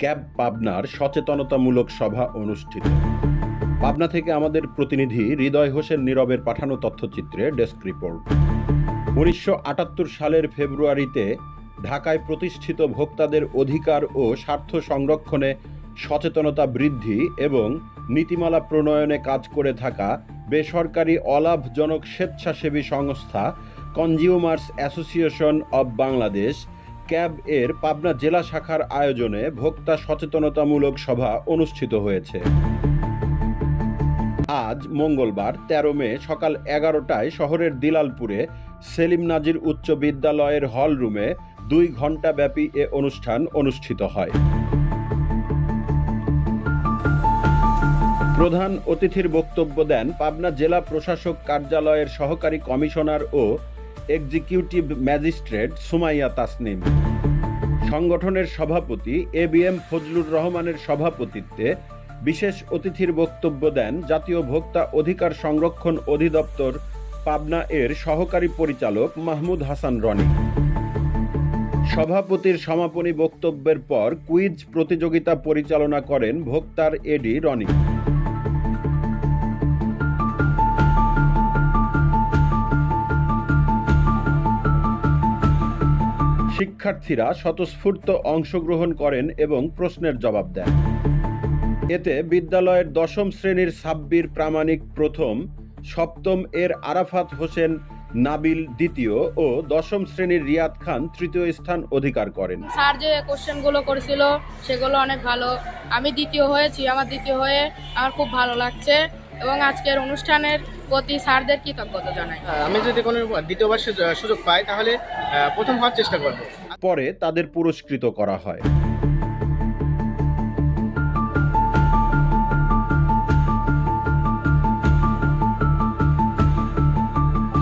Cab পাবনার সচেতনতামূলক সভা অনুষ্ঠিত। পাবনা থেকে আমাদের প্রতিনিধি হৃদয় হোসেন নীরবের পাঠানো তথ্যচিত্রে ডেস্ক রিপোর্ট। উনিশশো আটাত্তর সালের ফেব্রুয়ারিতে ঢাকায় প্রতিষ্ঠিত ভোক্তাদের অধিকার ও স্বার্থ সংরক্ষণে সচেতনতা বৃদ্ধি এবং নীতিমালা প্রণয়নে কাজ করে থাকা বেসরকারি অলাভজনক স্বেচ্ছাসেবী সংস্থা consumers association of Bangladesh CAB এর পাবনা জেলা শাখার আয়োজনে ভোক্তা সচেতনতামূলক সভা অনুষ্ঠিত হয়েছে। আজ মঙ্গলবার, তেরো মে, সকাল এগারোটায় শহরের দিলালপুরে সেলিম নাজির উচ্চ বিদ্যালয়ের হল রুমে দুই ঘণ্টা ব্যাপী এ অনুষ্ঠান অনুষ্ঠিত হয়। প্রধান অতিথির বক্তব্য দেন পাবনা জেলা প্রশাসক কার্যালয়ের সহকারী কমিশনার ও এক্সিকিউটিভ ম্যাজিস্ট্রেট সুমাইয়া তাসনিম। সংগঠনের সভাপতি এ বি এম ফজলুর রহমানের সভাপতিত্বে বিশেষ অতিথির বক্তব্য দেন জাতীয় ভোক্তা অধিকার সংরক্ষণ অধিদপ্তর পাবনা এর সহকারী পরিচালক মাহমুদ হাসান রনি। সভাপতির সমাপনী বক্তব্যের পর কুইজ প্রতিযোগিতা পরিচালনা করেন ভোক্তার এডি রনি। শিক্ষার্থীরা স্বতঃস্ফূর্ত অংশগ্রহণ করেন এবং প্রশ্নের জবাব দেন। এতে বিদ্যালয়ের দশম শ্রেণির সাব্বির প্রামাণিক প্রথম, সপ্তম এর আরাফাত হোসেন নাবিল দ্বিতীয় ও দশম শ্রেণির রিয়াদ খান তৃতীয় স্থান অধিকার করেন। স্যার যে কোশ্চেনগুলো করেছিল সেগুলো অনেক ভালো। আমি দ্বিতীয় হয়েছি, আমার দ্বিতীয় হয়ে আমার খুব ভালো লাগছে। এবং আজকের অনুষ্ঠানের প্রতি স্যারদের কৃতজ্ঞতা জানাই। আমি যদি কোনো দ্বিতীয়বার সুযোগ পাই তাহলে প্রথম হওয়ার চেষ্টা করব। পরে তাদের পুরস্কৃত করা হয়।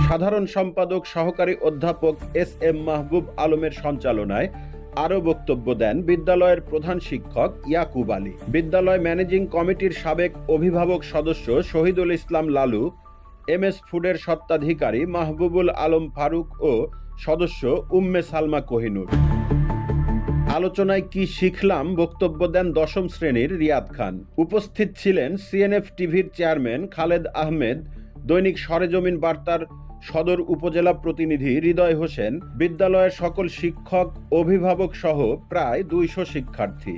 সাধারণ সম্পাদক সহকারী অধ্যাপক এস এম মাহবুব আলমের সঞ্চালনায় আরও বক্তব্য দেন বিদ্যালয়ের প্রধান শিক্ষক ইয়াকুব আলী। বিদ্যালয় ম্যানেজিং কমিটির সাবেক অভিভাবক সদস্য শহীদুল ইসলাম লালু এম এস ফুডের সত্ত্বাধিকারী মাহবুবুল আলম ফারুক ও সদস্য উম্মে সালমা কোহিনুর। আলোচনায় কি শিখলাম বক্তব্য দেন দশম শ্রেণির রিয়াদ খান। উপস্থিত ছিলেন সিএনএফ টিভির চেয়ারম্যান খালেদ আহমেদ, দৈনিক সরেজমিন বার্তার সদর উপজেলা প্রতিনিধি হৃদয় হোসেন, বিদ্যালয়ের সকল শিক্ষক, অভিভাবক সহ প্রায় দুইশো শিক্ষার্থী।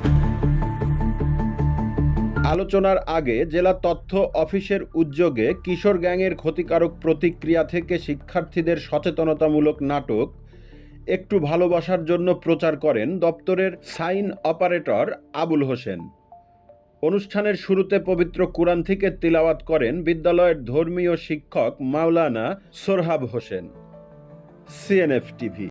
আলোচনার আগে জেলা তথ্য অফিসের উদ্যোগে কিশোর গ্যাংয়ের ক্ষতিকারক প্রতিক্রিয়া থেকে শিক্ষার্থীদের সচেতনতামূলক নাটক, একটু ভালোবাসার জন্য প্রচার করেন দপ্তরের সাইন অপারেটর আবুল হোসেন। অনুষ্ঠানের শুরুতে পবিত্র কোরআন থেকে তিলাওয়াত করেন বিদ্যালয়ের ধর্মীয় শিক্ষক মাওলানা সোরহাব হোসেন, সিএনএফ টিভি।